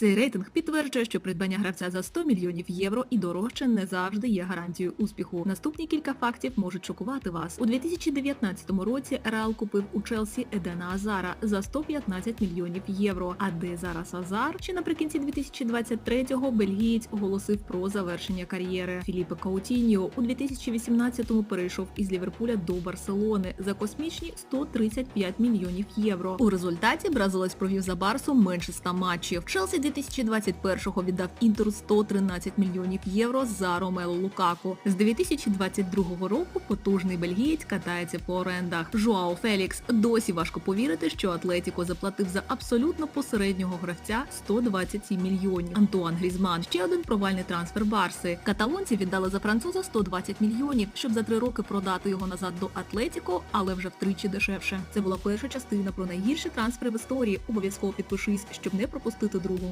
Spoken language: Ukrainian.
Цей рейтинг підтверджує, що придбання гравця за 100 мільйонів євро і дорожче не завжди є гарантією успіху. Наступні кілька фактів можуть шокувати вас. У 2019 році Реал купив у Челсі Едена Азара за 115 мільйонів євро. А де зараз Азар? Ще наприкінці 2023-го бельгієць оголосив про завершення кар'єри. Філіпе Каутіньо у 2018-му перейшов із Ліверпуля до Барселони за космічні 135 мільйонів євро. У результаті бразилець провів за Барсу менше 100 матчів. Челсі 2021-го віддав Інтеру 113 мільйонів євро за Ромело Лукаку. З 2022 року потужний бельгієць катається по орендах. Жуао Фелікс досі важко повірити, що Атлетіко заплатив за абсолютно посереднього гравця 127 мільйонів. Антуан Грізман ще один провальний трансфер Барси. Каталонці віддали за француза 120 мільйонів, щоб за три роки продати його назад до Атлетіко, але вже втричі дешевше. Це була перша частина про найгірші трансфери в історії. Обов'язково підпишись, щоб не пропустити другу.